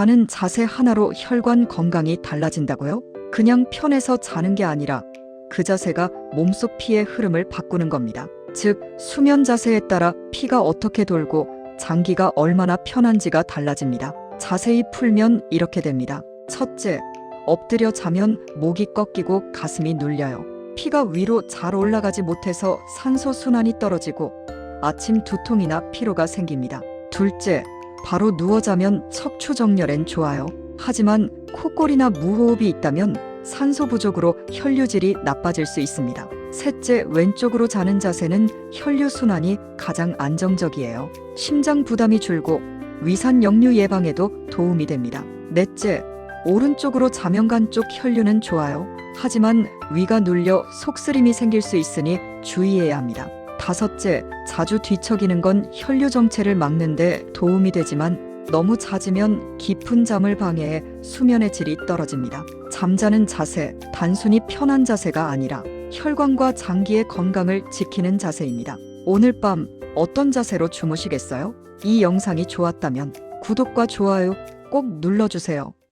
자는 자세 하나로 혈관 건강이 달라진다고요? 그냥 편해서 자는 게 아니라 그 자세가 몸속 피의 흐름을 바꾸는 겁니다. 즉, 수면 자세에 따라 피가 어떻게 돌고 장기가 얼마나 편한지가 달라집니다. 자세히 풀면 이렇게 됩니다. 첫째, 엎드려 자면 목이 꺾이고 가슴이 눌려요. 피가 위로 잘 올라가지 못해서 산소 순환이 떨어지고 아침 두통이나 피로가 생깁니다. 둘째, 바로 누워 자면 척추 정렬엔 좋아요. 하지만 코골이나 무호흡이 있다면 산소 부족으로 혈류질이 나빠질 수 있습니다. 셋째, 왼쪽으로 자는 자세는 혈류 순환이 가장 안정적이에요. 심장 부담이 줄고 위산 역류 예방에도 도움이 됩니다. 넷째, 오른쪽으로 자명간 쪽 혈류는 좋아요. 하지만 위가 눌려 속쓰림이 생길 수 있으니 주의해야 합니다. 다섯째, 자주 뒤척이는 건 혈류 정체를 막는데 도움이 되지만 너무 잦으면 깊은 잠을 방해해 수면의 질이 떨어집니다. 잠자는 자세, 단순히 편한 자세가 아니라 혈관과 장기의 건강을 지키는 자세입니다. 오늘 밤 어떤 자세로 주무시겠어요? 이 영상이 좋았다면 구독과 좋아요 꼭 눌러주세요.